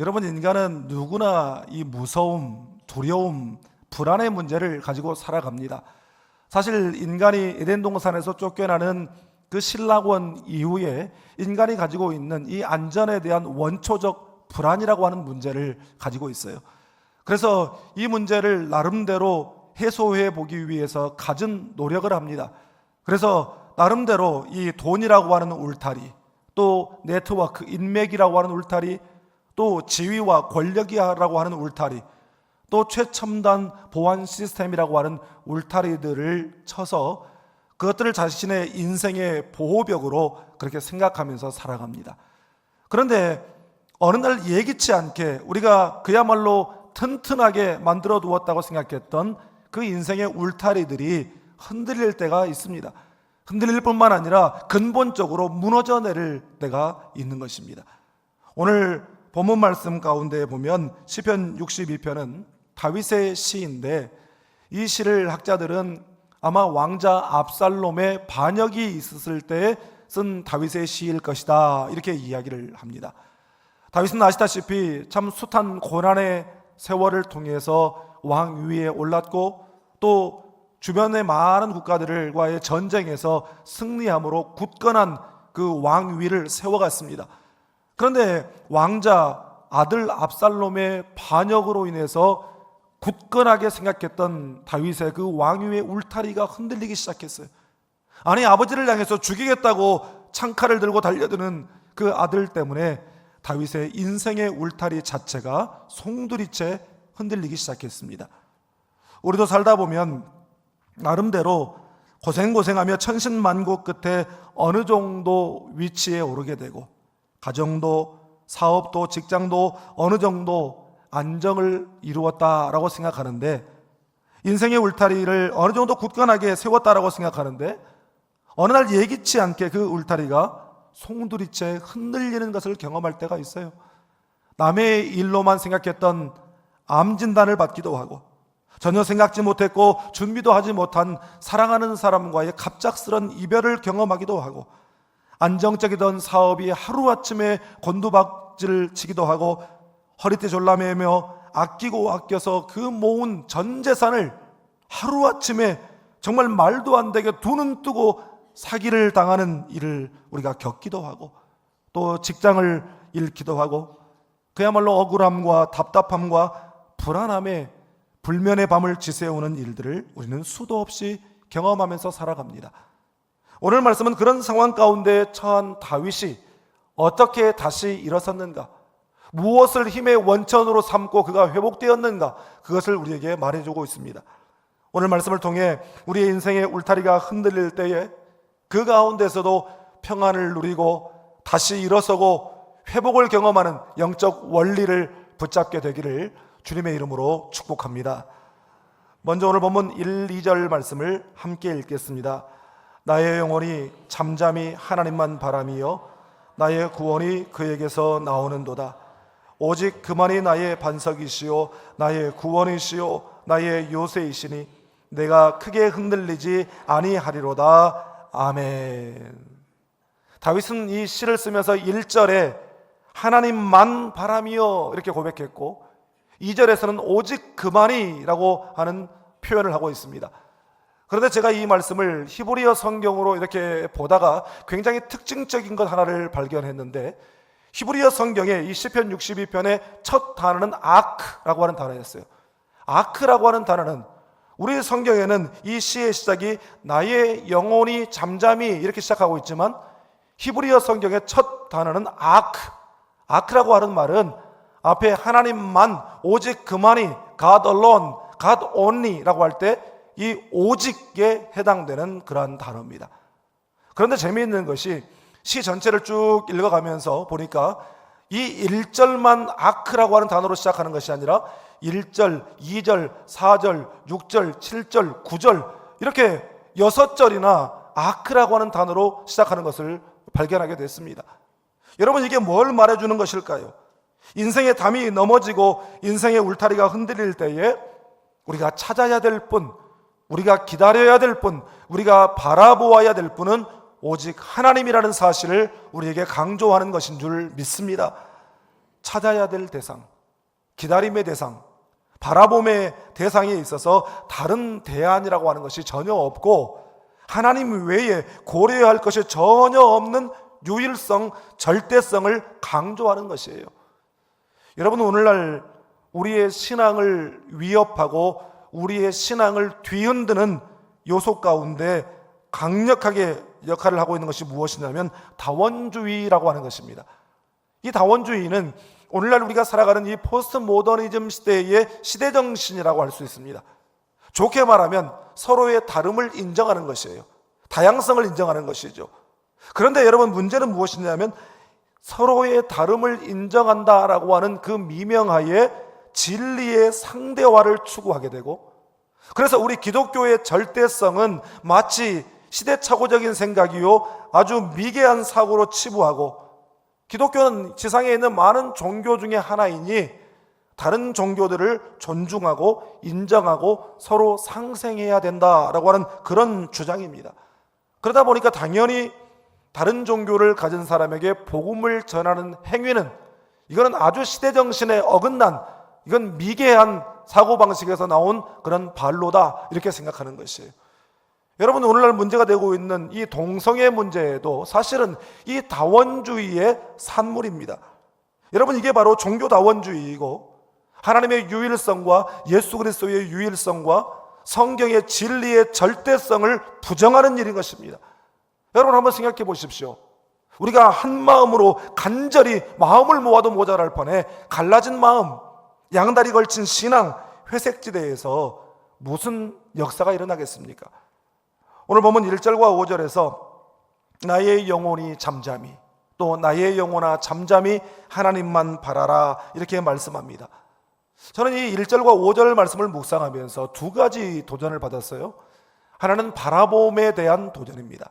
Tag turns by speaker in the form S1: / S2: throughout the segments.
S1: 여러분 인간은 누구나 이 무서움, 두려움, 불안의 문제를 가지고 살아갑니다. 사실 인간이 에덴 동산에서 쫓겨나는 그 신락원 이후에 인간이 가지고 있는 이 안전에 대한 원초적 불안이라고 하는 문제를 가지고 있어요. 그래서 이 문제를 나름대로 해소해 보기 위해서 갖은 노력을 합니다. 그래서 나름대로 이 돈이라고 하는 울타리, 또 네트워크, 인맥이라고 하는 울타리, 또 지위와 권력이라고 하는 울타리, 또 최첨단 보안 시스템이라고 하는 울타리들을 쳐서 그것들을 자신의 인생의 보호벽으로 그렇게 생각하면서 살아갑니다. 그런데 어느 날 예기치 않게 우리가 그야말로 튼튼하게 만들어 두었다고 생각했던 그 인생의 울타리들이 흔들릴 때가 있습니다. 흔들릴 뿐만 아니라 근본적으로 무너져 내릴 때가 있는 것입니다. 오늘 본문 말씀 가운데 보면 시편 62편은 다윗의 시인데 이 시를 학자들은 아마 왕자 압살롬의 반역이 있었을 때 쓴 다윗의 시일 것이다 이렇게 이야기를 합니다. 다윗은 아시다시피 참 숱한 고난의 세월을 통해서 왕 위에 올랐고 또 주변의 많은 국가들과의 전쟁에서 승리함으로 굳건한 그 왕 위를 세워갔습니다. 그런데 왕자 아들 압살롬의 반역으로 인해서 굳건하게 생각했던 다윗의 그 왕위의 울타리가 흔들리기 시작했어요. 아니 아버지를 향해서 죽이겠다고 창칼을 들고 달려드는 그 아들 때문에 다윗의 인생의 울타리 자체가 송두리째 흔들리기 시작했습니다. 우리도 살다 보면 나름대로 고생고생하며 천신만고 끝에 어느 정도 위치에 오르게 되고 가정도 사업도 직장도 어느 정도 안정을 이루었다라고 생각하는데 인생의 울타리를 어느 정도 굳건하게 세웠다라고 생각하는데 어느 날 예기치 않게 그 울타리가 송두리째 흔들리는 것을 경험할 때가 있어요. 남의 일로만 생각했던 암 진단을 받기도 하고 전혀 생각지 못했고 준비도 하지 못한 사랑하는 사람과의 갑작스런 이별을 경험하기도 하고 안정적이던 사업이 하루아침에 곤두박질 치기도 하고 허리띠 졸라매며 아끼고 아껴서 그 모은 전 재산을 하루아침에 정말 말도 안 되게 두 눈 뜨고 사기를 당하는 일을 우리가 겪기도 하고 또 직장을 잃기도 하고 그야말로 억울함과 답답함과 불안함에 불면의 밤을 지새우는 일들을 우리는 수도 없이 경험하면서 살아갑니다. 오늘 말씀은 그런 상황 가운데 처한 다윗이 어떻게 다시 일어섰는가? 무엇을 힘의 원천으로 삼고 그가 회복되었는가? 그것을 우리에게 말해주고 있습니다. 오늘 말씀을 통해 우리의 인생의 울타리가 흔들릴 때에 그 가운데서도 평안을 누리고 다시 일어서고 회복을 경험하는 영적 원리를 붙잡게 되기를 주님의 이름으로 축복합니다. 먼저 오늘 본문 1, 2절 말씀을 함께 읽겠습니다. 나의 영혼이 잠잠히 하나님만 바람이요 나의 구원이 그에게서 나오는도다. 오직 그만이 나의 반석이시요 나의 구원이시요 나의 요새이시니 내가 크게 흔들리지 아니하리로다. 아멘. 다윗은 이 시를 쓰면서 1절에 하나님만 바람이요 이렇게 고백했고 2절에서는 오직 그만이라고 하는 표현을 하고 있습니다. 그런데 제가 이 말씀을 히브리어 성경으로 이렇게 보다가 굉장히 특징적인 것 하나를 발견했는데 히브리어 성경의 이 시편 62편의 첫 단어는 아크라고 하는 단어였어요. 아크라고 하는 단어는 우리 성경에는 이 시의 시작이 나의 영혼이 잠잠히 이렇게 시작하고 있지만 히브리어 성경의 첫 단어는 아크. 아크라고 하는 말은 앞에 하나님만 오직 그만이 God alone, God only라고 할 때 이 오직에 해당되는 그러한 단어입니다. 그런데 재미있는 것이 시 전체를 쭉 읽어가면서 보니까 이 1절만 아크라고 하는 단어로 시작하는 것이 아니라 1절, 2절, 4절, 6절, 7절, 9절 이렇게 6절이나 아크라고 하는 단어로 시작하는 것을 발견하게 됐습니다. 여러분 이게 뭘 말해주는 것일까요? 인생의 담이 넘어지고 인생의 울타리가 흔들릴 때에 우리가 찾아야 될 분, 우리가 기다려야 될 분, 우리가 바라보아야 될 분은 오직 하나님이라는 사실을 우리에게 강조하는 것인 줄 믿습니다. 찾아야 될 대상, 기다림의 대상, 바라봄의 대상에 있어서 다른 대안이라고 하는 것이 전혀 없고 하나님 외에 고려해야 할 것이 전혀 없는 유일성, 절대성을 강조하는 것이에요. 여러분 오늘날 우리의 신앙을 위협하고 우리의 신앙을 뒤흔드는 요소 가운데 강력하게 역할을 하고 있는 것이 무엇이냐면 다원주의라고 하는 것입니다. 이 다원주의는 오늘날 우리가 살아가는 이 포스트 모더니즘 시대의 시대 정신이라고 할 수 있습니다. 좋게 말하면 서로의 다름을 인정하는 것이에요. 다양성을 인정하는 것이죠. 그런데 여러분 문제는 무엇이냐면 서로의 다름을 인정한다라고 하는 그 미명하에 진리의 상대화를 추구하게 되고 그래서 우리 기독교의 절대성은 마치 시대착오적인 생각이요 아주 미개한 사고로 치부하고 기독교는 지상에 있는 많은 종교 중에 하나이니 다른 종교들을 존중하고 인정하고 서로 상생해야 된다라고 하는 그런 주장입니다. 그러다 보니까 당연히 다른 종교를 가진 사람에게 복음을 전하는 행위는 이거는 아주 시대 정신에 어긋난 이건 미개한 사고 방식에서 나온 그런 발로다 이렇게 생각하는 것이에요. 여러분 오늘날 문제가 되고 있는 이 동성애 문제도 사실은 이 다원주의의 산물입니다. 여러분 이게 바로 종교 다원주의이고 하나님의 유일성과 예수 그리스도의 유일성과 성경의 진리의 절대성을 부정하는 일인 것입니다. 여러분 한번 생각해 보십시오. 우리가 한 마음으로 간절히 마음을 모아도 모자랄 뻔해 갈라진 마음, 양다리 걸친 신앙, 회색지대에서 무슨 역사가 일어나겠습니까? 오늘 보면 1절과 5절에서 나의 영혼이 잠잠히 또 나의 영혼아 잠잠히 하나님만 바라라 이렇게 말씀합니다. 저는 이 1절과 5절 말씀을 묵상하면서 두 가지 도전을 받았어요. 하나는 바라봄에 대한 도전입니다.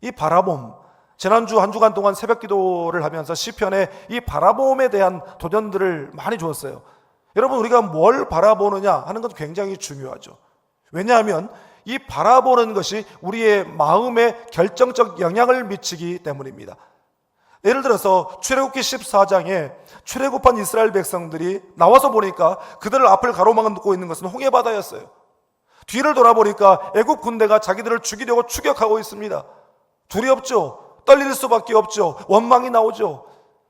S1: 이 바라봄 지난주 한 주간 동안 새벽 기도를 하면서 시편에 이 바라봄에 대한 도전들을 많이 주었어요. 여러분 우리가 뭘 바라보느냐 하는 건 굉장히 중요하죠. 왜냐하면 이 바라보는 것이 우리의 마음에 결정적 영향을 미치기 때문입니다. 예를 들어서 출애굽기 14장에 출애굽한 이스라엘 백성들이 나와서 보니까 그들을 앞을 가로막고 있는 것은 홍해 바다였어요. 뒤를 돌아보니까 애굽 군대가 자기들을 죽이려고 추격하고 있습니다. 두렵죠. 떨릴 수밖에 없죠. 원망이 나오죠.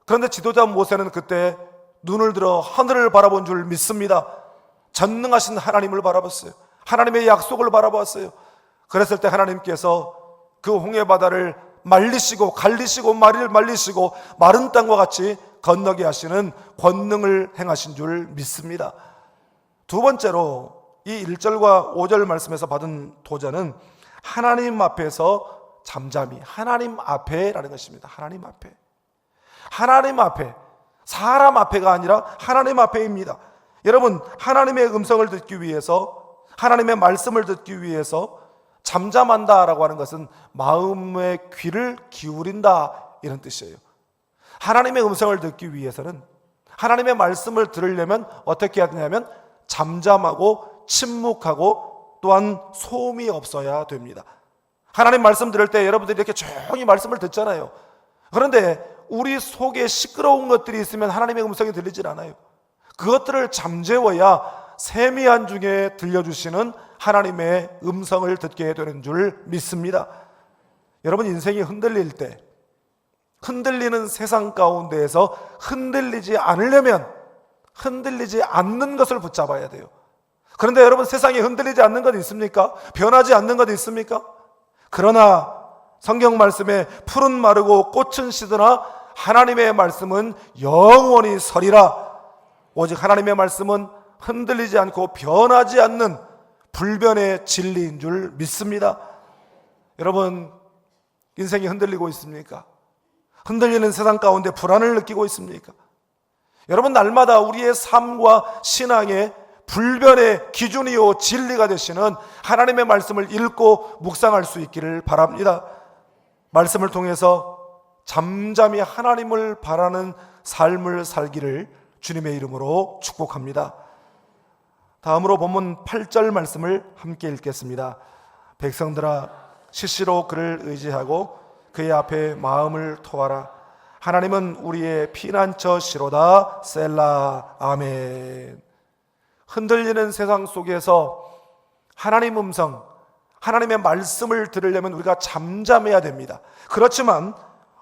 S1: 그런데 지도자 모세는 그때 눈을 들어 하늘을 바라본 줄 믿습니다. 전능하신 하나님을 바라봤어요. 하나님의 약속을 바라봤어요. 그랬을 때 하나님께서 그 홍해 바다를 말리시고 갈리시고 마리를 말리시고 마른 땅과 같이 건너게 하시는 권능을 행하신 줄 믿습니다. 두 번째로 이 1절과 5절 말씀에서 받은 도전은 하나님 앞에서 잠잠히 하나님 앞에라는 것입니다. 하나님 앞에. 하나님 앞에. 사람 앞에가 아니라 하나님 앞에입니다. 여러분, 하나님의 음성을 듣기 위해서 하나님의 말씀을 듣기 위해서 잠잠한다 라고 하는 것은 마음의 귀를 기울인다 이런 뜻이에요. 하나님의 음성을 듣기 위해서는 하나님의 말씀을 들으려면 어떻게 해야 되냐면 잠잠하고 침묵하고 또한 소음이 없어야 됩니다. 하나님 말씀 들을 때 여러분들이 이렇게 조용히 말씀을 듣잖아요. 그런데 우리 속에 시끄러운 것들이 있으면 하나님의 음성이 들리질 않아요. 그것들을 잠재워야 세미한 중에 들려주시는 하나님의 음성을 듣게 되는 줄 믿습니다. 여러분 인생이 흔들릴 때 흔들리는 세상 가운데에서 흔들리지 않으려면 흔들리지 않는 것을 붙잡아야 돼요. 그런데 여러분 세상에 흔들리지 않는 것 있습니까? 변하지 않는 것 있습니까? 그러나 성경 말씀에 푸른 마르고 꽃은 시드나 하나님의 말씀은 영원히 서리라. 오직 하나님의 말씀은 흔들리지 않고 변하지 않는 불변의 진리인 줄 믿습니다. 여러분, 인생이 흔들리고 있습니까? 흔들리는 세상 가운데 불안을 느끼고 있습니까? 여러분, 날마다 우리의 삶과 신앙의 불변의 기준이요 진리가 되시는 하나님의 말씀을 읽고 묵상할 수 있기를 바랍니다. 말씀을 통해서 잠잠히 하나님을 바라는 삶을 살기를 주님의 이름으로 축복합니다. 다음으로 본문 8절 말씀을 함께 읽겠습니다. 백성들아 시시로 그를 의지하고 그의 앞에 마음을 토하라. 하나님은 우리의 피난처시로다 셀라 아멘. 흔들리는 세상 속에서 하나님 음성, 하나님의 말씀을 들으려면 우리가 잠잠해야 됩니다. 그렇지만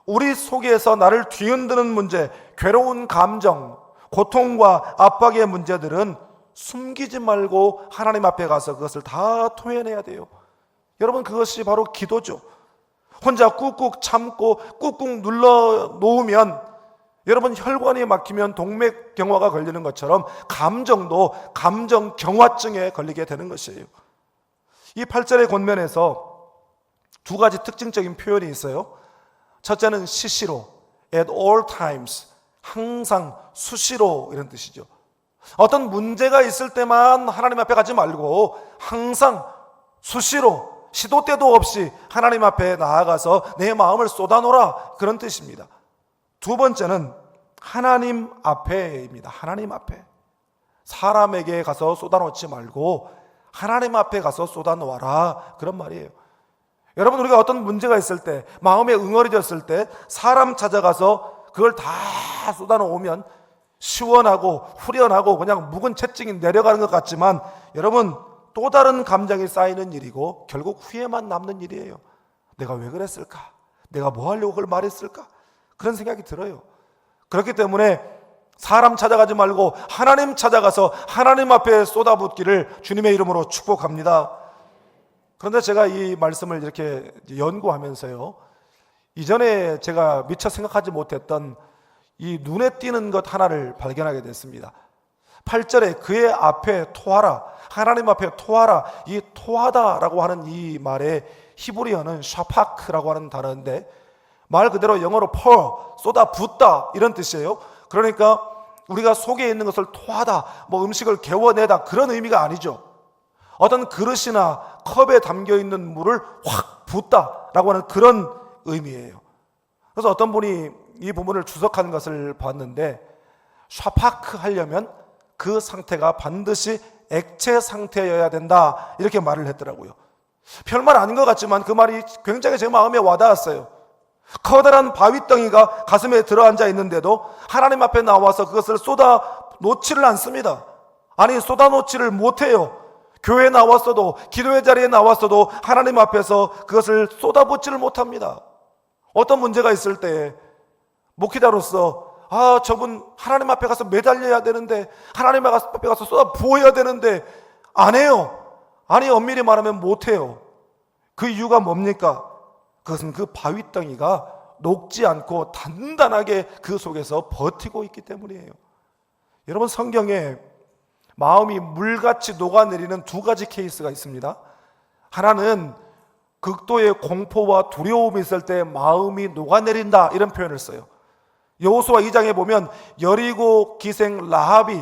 S1: 우리 속에서 나를 뒤흔드는 문제, 괴로운 감정, 고통과 압박의 문제들은 숨기지 말고 하나님 앞에 가서 그것을 다 토해내야 돼요. 여러분 그것이 바로 기도죠. 혼자 꾹꾹 참고 꾹꾹 눌러 놓으면 여러분 혈관이 막히면 동맥 경화가 걸리는 것처럼 감정도 감정 경화증에 걸리게 되는 것이에요. 이 8절의 권면에서 두 가지 특징적인 표현이 있어요. 첫째는 시시로 at all times 항상 수시로 이런 뜻이죠. 어떤 문제가 있을 때만 하나님 앞에 가지 말고 항상 수시로 시도 때도 없이 하나님 앞에 나아가서 내 마음을 쏟아놓으라 그런 뜻입니다. 두 번째는 하나님 앞에입니다. 하나님 앞에. 사람에게 가서 쏟아놓지 말고 하나님 앞에 가서 쏟아놓아라. 그런 말이에요. 여러분, 우리가 어떤 문제가 있을 때, 마음에 응어리졌을 때, 사람 찾아가서 그걸 다 쏟아놓으면 시원하고 후련하고 그냥 묵은 채찍이 내려가는 것 같지만 여러분, 또 다른 감정이 쌓이는 일이고 결국 후회만 남는 일이에요. 내가 왜 그랬을까? 내가 뭐 하려고 그걸 말했을까? 그런 생각이 들어요. 그렇기 때문에 사람 찾아가지 말고 하나님 찾아가서 하나님 앞에 쏟아붓기를 주님의 이름으로 축복합니다. 그런데 제가 이 말씀을 이렇게 연구하면서요. 이전에 제가 미처 생각하지 못했던 이 눈에 띄는 것 하나를 발견하게 됐습니다. 8절에 그의 앞에 토하라. 하나님 앞에 토하라. 이 토하다라고 하는 이 말의 히브리어는 샤파크라고 하는 단어인데 말 그대로 영어로 pour, 쏟아 붓다 이런 뜻이에요. 그러니까 우리가 속에 있는 것을 토하다, 뭐 음식을 개워내다 그런 의미가 아니죠. 어떤 그릇이나 컵에 담겨 있는 물을 확 붓다라고 하는 그런 의미예요. 그래서 어떤 분이 이 부분을 주석하는 것을 봤는데 샤파크 하려면 그 상태가 반드시 액체 상태여야 된다 이렇게 말을 했더라고요. 별말 아닌 것 같지만 그 말이 굉장히 제 마음에 와닿았어요. 커다란 바위덩이가 가슴에 들어앉아 있는데도 하나님 앞에 나와서 그것을 쏟아 놓지를 않습니다. 아니 쏟아 놓지를 못해요. 교회 나왔어도 기도의 자리에 나왔어도 하나님 앞에서 그것을 쏟아붓지를 못합니다. 어떤 문제가 있을 때 목회자로서 아 저분 하나님 앞에 가서 매달려야 되는데 하나님 앞에 가서 쏟아 부어야 되는데 안 해요. 아니 엄밀히 말하면 못 해요. 그 이유가 뭡니까? 그것은 그 바위덩이가 녹지 않고 단단하게 그 속에서 버티고 있기 때문이에요. 여러분 성경에 마음이 물같이 녹아내리는 두 가지 케이스가 있습니다. 하나는 극도의 공포와 두려움이 있을 때 마음이 녹아내린다 이런 표현을 써요. 여호수아 2장에 보면 여리고 기생 라합이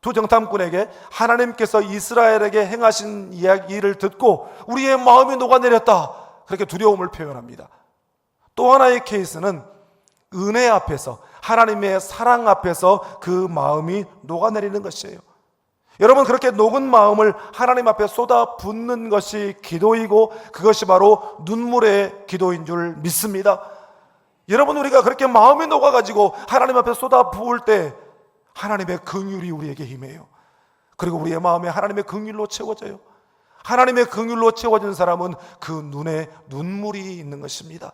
S1: 두 정탐꾼에게 하나님께서 이스라엘에게 행하신 이야기를 듣고 우리의 마음이 녹아내렸다. 그렇게 두려움을 표현합니다. 또 하나의 케이스는 은혜 앞에서 하나님의 사랑 앞에서 그 마음이 녹아내리는 것이에요. 여러분 그렇게 녹은 마음을 하나님 앞에 쏟아 붓는 것이 기도이고 그것이 바로 눈물의 기도인 줄 믿습니다. 여러분 우리가 그렇게 마음이 녹아 가지고 하나님 앞에 쏟아 부을 때 하나님의 긍휼이 우리에게 힘해요. 그리고 우리의 마음에 하나님의 긍휼로 채워져요. 하나님의 긍휼로 채워진 사람은 그 눈에 눈물이 있는 것입니다.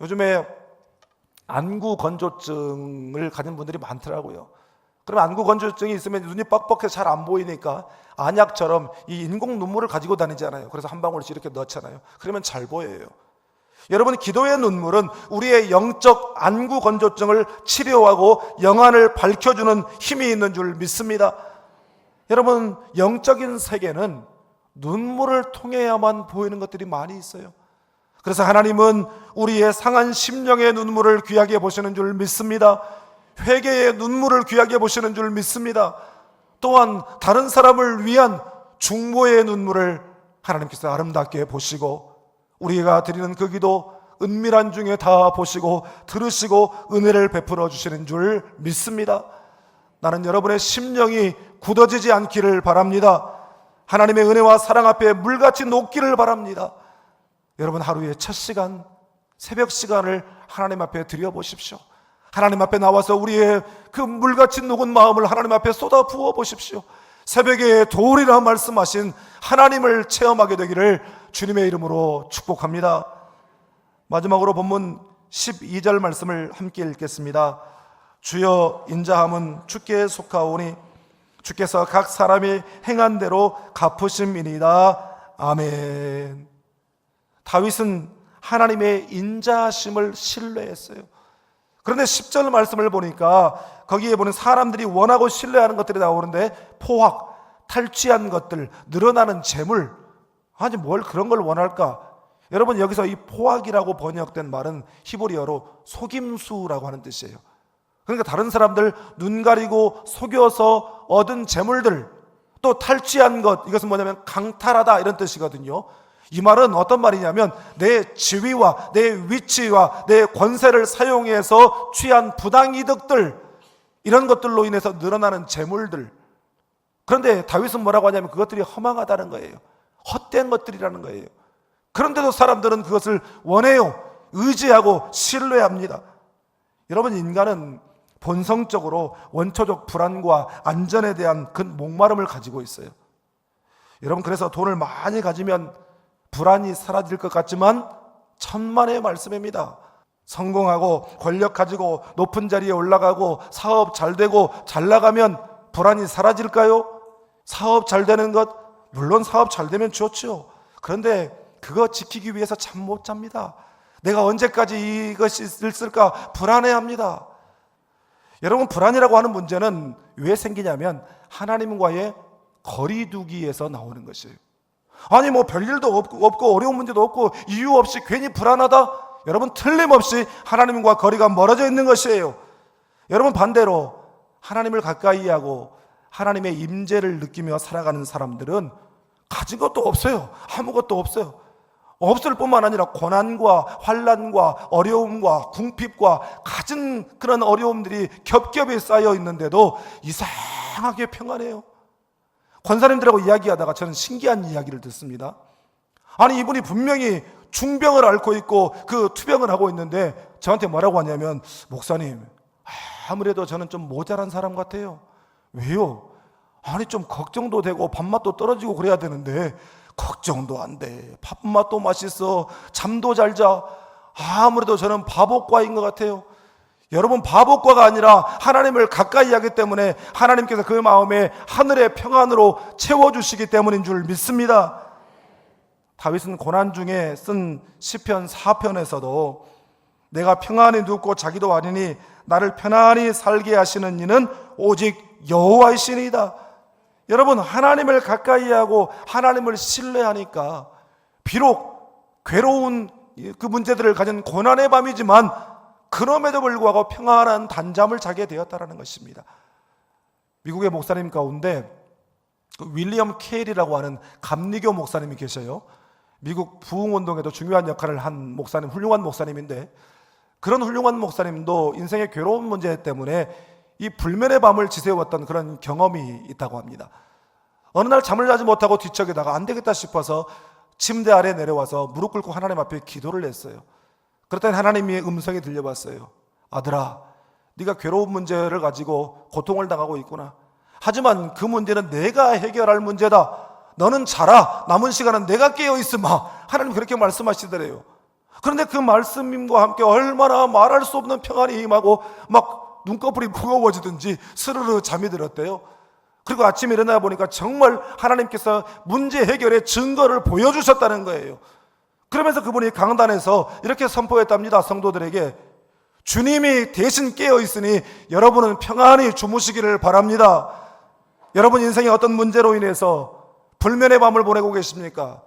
S1: 요즘에 안구 건조증을 가진 분들이 많더라고요. 그럼 안구 건조증이 있으면 눈이 뻑뻑해서 잘 안 보이니까 안약처럼 이 인공 눈물을 가지고 다니잖아요. 그래서 한 방울씩 이렇게 넣잖아요. 그러면 잘 보여요. 여러분 기도의 눈물은 우리의 영적 안구 건조증을 치료하고 영안을 밝혀주는 힘이 있는 줄 믿습니다. 여러분 영적인 세계는 눈물을 통해야만 보이는 것들이 많이 있어요. 그래서 하나님은 우리의 상한 심령의 눈물을 귀하게 보시는 줄 믿습니다. 회개의 눈물을 귀하게 보시는 줄 믿습니다. 또한 다른 사람을 위한 중보의 눈물을 하나님께서 아름답게 보시고 우리가 드리는 그 기도 은밀한 중에 다 보시고 들으시고 은혜를 베풀어 주시는 줄 믿습니다. 나는 여러분의 심령이 굳어지지 않기를 바랍니다. 하나님의 은혜와 사랑 앞에 물같이 녹기를 바랍니다. 여러분 하루의 첫 시간, 새벽 시간을 하나님 앞에 드려보십시오. 하나님 앞에 나와서 우리의 그 물같이 녹은 마음을 하나님 앞에 쏟아 부어 보십시오. 새벽에 도리라 말씀하신 하나님을 체험하게 되기를 주님의 이름으로 축복합니다. 마지막으로 본문 12절 말씀을 함께 읽겠습니다. 주여 인자함은 주께 속하오니 주께서 각 사람이 행한 대로 갚으심이니이다. 아멘. 다윗은 하나님의 인자하심을 신뢰했어요. 그런데 10절 말씀을 보니까 거기에 보는 사람들이 원하고 신뢰하는 것들이 나오는데 포악, 탈취한 것들, 늘어나는 재물. 아니 뭘 그런 걸 원할까? 여러분 여기서 이 포악이라고 번역된 말은 히브리어로 속임수라고 하는 뜻이에요. 그러니까 다른 사람들 눈 가리고 속여서 얻은 재물들 또 탈취한 것 이것은 뭐냐면 강탈하다 이런 뜻이거든요. 이 말은 어떤 말이냐면 내 지위와 내 위치와 내 권세를 사용해서 취한 부당 이득들 이런 것들로 인해서 늘어나는 재물들 그런데 다윗은 뭐라고 하냐면 그것들이 허망하다는 거예요. 헛된 것들이라는 거예요. 그런데도 사람들은 그것을 원해요. 의지하고 신뢰합니다. 여러분 인간은 본성적으로 원초적 불안과 안전에 대한 그 목마름을 가지고 있어요. 여러분 그래서 돈을 많이 가지면 불안이 사라질 것 같지만 천만의 말씀입니다. 성공하고 권력 가지고 높은 자리에 올라가고 사업 잘 되고 잘 나가면 불안이 사라질까요? 사업 잘 되는 것 물론 사업 잘 되면 좋죠. 그런데 그거 지키기 위해서 잠 못 잡니다. 내가 언제까지 이것이 있을까 불안해합니다. 여러분 불안이라고 하는 문제는 왜 생기냐면 하나님과의 거리두기에서 나오는 것이에요. 아니 뭐 별일도 없고, 없고 어려운 문제도 없고 이유 없이 괜히 불안하다? 여러분 틀림없이 하나님과 거리가 멀어져 있는 것이에요. 여러분 반대로 하나님을 가까이 하고 하나님의 임재를 느끼며 살아가는 사람들은 가진 것도 없어요. 아무것도 없어요. 없을 뿐만 아니라 고난과 환란과 어려움과 궁핍과 가진 그런 어려움들이 겹겹이 쌓여 있는데도 이상하게 평안해요. 권사님들하고 이야기하다가 저는 신기한 이야기를 듣습니다. 아니 이분이 분명히 중병을 앓고 있고 그 투병을 하고 있는데 저한테 뭐라고 하냐면 목사님 아무래도 저는 좀 모자란 사람 같아요. 왜요? 아니 좀 걱정도 되고 밥맛도 떨어지고 그래야 되는데 걱정도 안 돼. 밥맛도 맛있어. 잠도 잘 자. 아무래도 저는 바보과인 것 같아요. 여러분 바보과가 아니라 하나님을 가까이 하기 때문에 하나님께서 그 마음에 하늘의 평안으로 채워주시기 때문인 줄 믿습니다. 다윗은 고난 중에 쓴 시편 4편에서도 내가 평안히 눕고 자기도 아니니 나를 편안히 살게 하시는 이는 오직 여호와이시니이다. 여러분 하나님을 가까이 하고 하나님을 신뢰하니까 비록 괴로운 그 문제들을 가진 고난의 밤이지만 그럼에도 불구하고 평안한 단잠을 자게 되었다라는 것입니다. 미국의 목사님 가운데 그 윌리엄 케일이라고 하는 감리교 목사님이 계셔요. 미국 부흥 운동에도 중요한 역할을 한 목사님, 훌륭한 목사님인데 그런 훌륭한 목사님도 인생의 괴로운 문제 때문에 이 불면의 밤을 지새웠던 그런 경험이 있다고 합니다. 어느 날 잠을 자지 못하고 뒤척이다가 안 되겠다 싶어서 침대 아래 내려와서 무릎 꿇고 하나님 앞에 기도를 했어요. 그랬더니 하나님의 음성이 들려봤어요. 아들아, 네가 괴로운 문제를 가지고 고통을 당하고 있구나. 하지만 그 문제는 내가 해결할 문제다. 너는 자라. 남은 시간은 내가 깨어 있으마. 하나님 그렇게 말씀하시더래요. 그런데 그 말씀과 함께 얼마나 말할 수 없는 평안이 임하고 막 눈꺼풀이 무거워지든지 스르르 잠이 들었대요. 그리고 아침에 일어나 보니까 정말 하나님께서 문제 해결의 증거를 보여주셨다는 거예요. 그러면서 그분이 강단에서 이렇게 선포했답니다. 성도들에게. 주님이 대신 깨어 있으니 여러분은 평안히 주무시기를 바랍니다. 여러분 인생의 어떤 문제로 인해서 불면의 밤을 보내고 계십니까?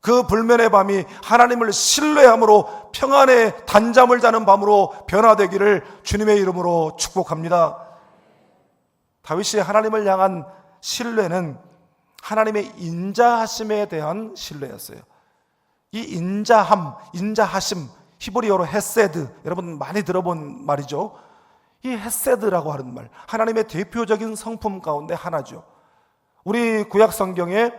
S1: 그 불면의 밤이 하나님을 신뢰함으로 평안의 단잠을 자는 밤으로 변화되기를 주님의 이름으로 축복합니다. 다윗이 하나님을 향한 신뢰는 하나님의 인자하심에 대한 신뢰였어요. 이 인자함, 인자하심, 히브리어로 헤세드, 여러분 많이 들어본 말이죠. 이 헤세드라고 하는 말, 하나님의 대표적인 성품 가운데 하나죠. 우리 구약 성경에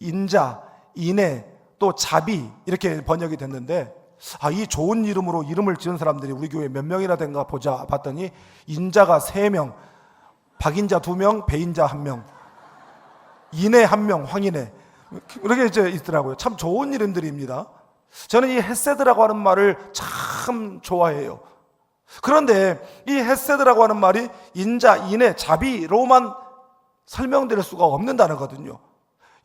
S1: 인자, 인애, 또 자비 이렇게 번역이 됐는데 아, 이 좋은 이름으로 이름을 지은 사람들이 우리 교회 몇 명이나 된가 보자 봤더니 인자가 세 명, 박인자 두 명, 배인자 한 명, 인해 한 명, 황인해 이렇게 이제 있더라고요. 참 좋은 이름들입니다. 저는 이 헤세드라고 하는 말을 참 좋아해요. 그런데 이 헤세드라고 하는 말이 인자, 인해, 자비로만 설명될 수가 없는 단어거든요.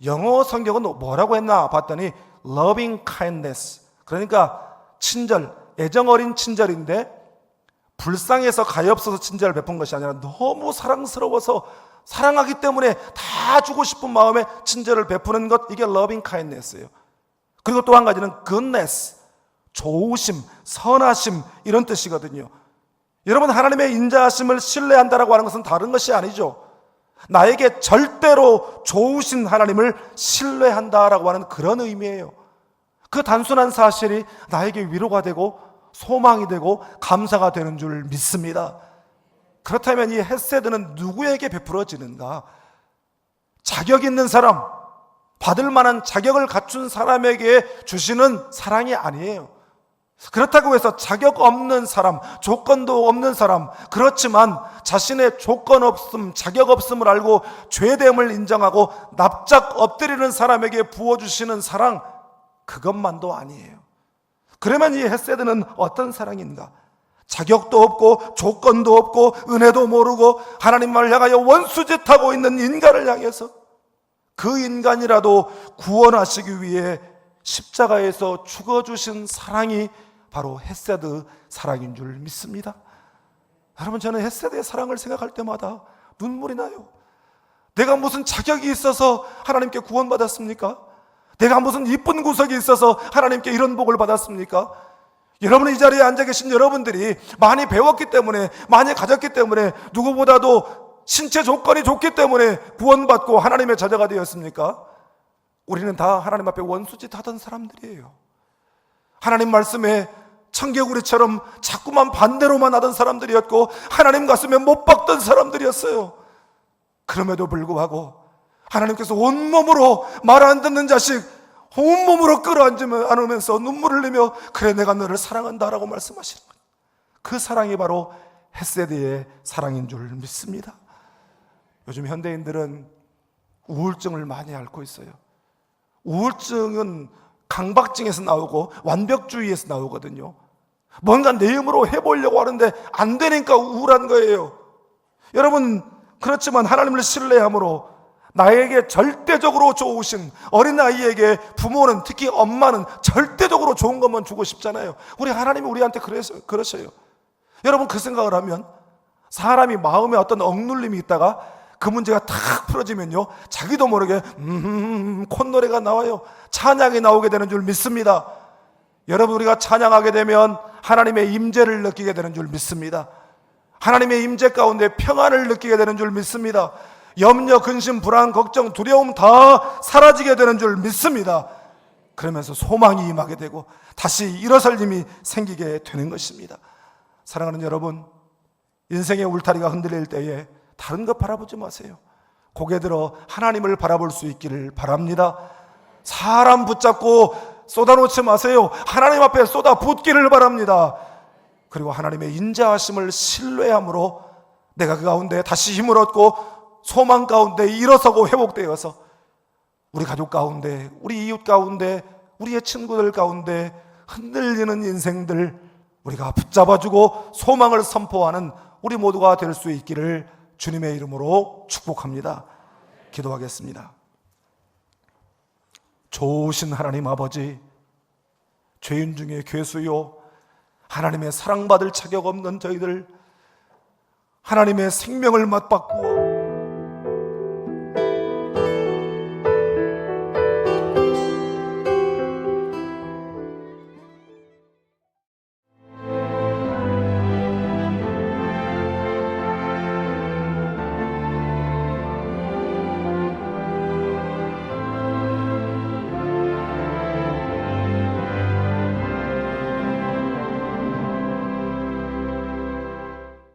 S1: 영어 성경은 뭐라고 했나 봤더니 loving kindness. 그러니까 친절, 애정 어린 친절인데 불쌍해서 가엾어서 친절을 베푼 것이 아니라 너무 사랑스러워서 사랑하기 때문에 다 주고 싶은 마음에 친절을 베푸는 것 이게 loving kindness예요. 그리고 또 한 가지는 goodness, 좋으심, 선하심 이런 뜻이거든요. 여러분 하나님의 인자하심을 신뢰한다라고 하는 것은 다른 것이 아니죠. 나에게 절대로 좋으신 하나님을 신뢰한다라고 하는 그런 의미예요. 그 단순한 사실이 나에게 위로가 되고 소망이 되고 감사가 되는 줄 믿습니다. 그렇다면 이 햇세드는 누구에게 베풀어지는가? 자격 있는 사람, 받을 만한 자격을 갖춘 사람에게 주시는 사랑이 아니에요. 그렇다고 해서 자격 없는 사람, 조건도 없는 사람, 그렇지만 자신의 조건 없음, 자격 없음을 알고 죄됨을 인정하고 납작 엎드리는 사람에게 부어주시는 사랑, 그것만도 아니에요. 그러면 이 헤세드는 어떤 사랑인가? 자격도 없고 조건도 없고 은혜도 모르고 하나님을 향하여 원수짓하고 있는 인간을 향해서 그 인간이라도 구원하시기 위해 십자가에서 죽어주신 사랑이 바로 헤세드 사랑인 줄 믿습니다. 여러분 저는 헤세드의 사랑을 생각할 때마다 눈물이 나요. 내가 무슨 자격이 있어서 하나님께 구원받았습니까? 내가 무슨 이쁜 구석이 있어서 하나님께 이런 복을 받았습니까? 여러분 이 자리에 앉아 계신 여러분들이 많이 배웠기 때문에 많이 가졌기 때문에 누구보다도 신체 조건이 좋기 때문에 구원받고 하나님의 자녀가 되었습니까? 우리는 다 하나님 앞에 원수짓 하던 사람들이에요. 하나님 말씀에 청개구리처럼 자꾸만 반대로만 하던 사람들이었고 하나님 가슴에 못 박던 사람들이었어요. 그럼에도 불구하고 하나님께서 온몸으로 말 안 듣는 자식 온몸으로 끌어안으면서 눈물을 흘리며 그래 내가 너를 사랑한다라고 말씀하시는 거예요. 그 사랑이 바로 헤세드의 사랑인 줄 믿습니다. 요즘 현대인들은 우울증을 많이 앓고 있어요. 우울증은 강박증에서 나오고 완벽주의에서 나오거든요. 뭔가 내 힘으로 해보려고 하는데 안 되니까 우울한 거예요. 여러분, 그렇지만 하나님을 신뢰함으로 나에게 절대적으로 좋으신 어린아이에게 부모는 특히 엄마는 절대적으로 좋은 것만 주고 싶잖아요. 우리 하나님이 우리한테 그래서, 그러셔요. 여러분 그 생각을 하면 사람이 마음에 어떤 억눌림이 있다가 그 문제가 탁 풀어지면요. 자기도 모르게 음, 콧노래가 나와요. 찬양이 나오게 되는 줄 믿습니다. 여러분 우리가 찬양하게 되면 하나님의 임재를 느끼게 되는 줄 믿습니다. 하나님의 임재 가운데 평안을 느끼게 되는 줄 믿습니다. 염려, 근심, 불안, 걱정, 두려움 다 사라지게 되는 줄 믿습니다. 그러면서 소망이 임하게 되고 다시 일어설 힘이 생기게 되는 것입니다. 사랑하는 여러분, 인생의 울타리가 흔들릴 때에 다른 것 바라보지 마세요. 고개 들어 하나님을 바라볼 수 있기를 바랍니다. 사람 붙잡고 쏟아놓지 마세요. 하나님 앞에 쏟아 붓기를 바랍니다. 그리고 하나님의 인자하심을 신뢰함으로 내가 그 가운데 다시 힘을 얻고 소망 가운데 일어서고 회복되어서 우리 가족 가운데, 우리 이웃 가운데, 우리의 친구들 가운데 흔들리는 인생들 우리가 붙잡아주고 소망을 선포하는 우리 모두가 될 수 있기를 주님의 이름으로 축복합니다. 기도하겠습니다. 좋으신 하나님 아버지, 죄인 중에 괴수요, 하나님의 사랑받을 자격 없는 저희들, 하나님의 생명을 맞받고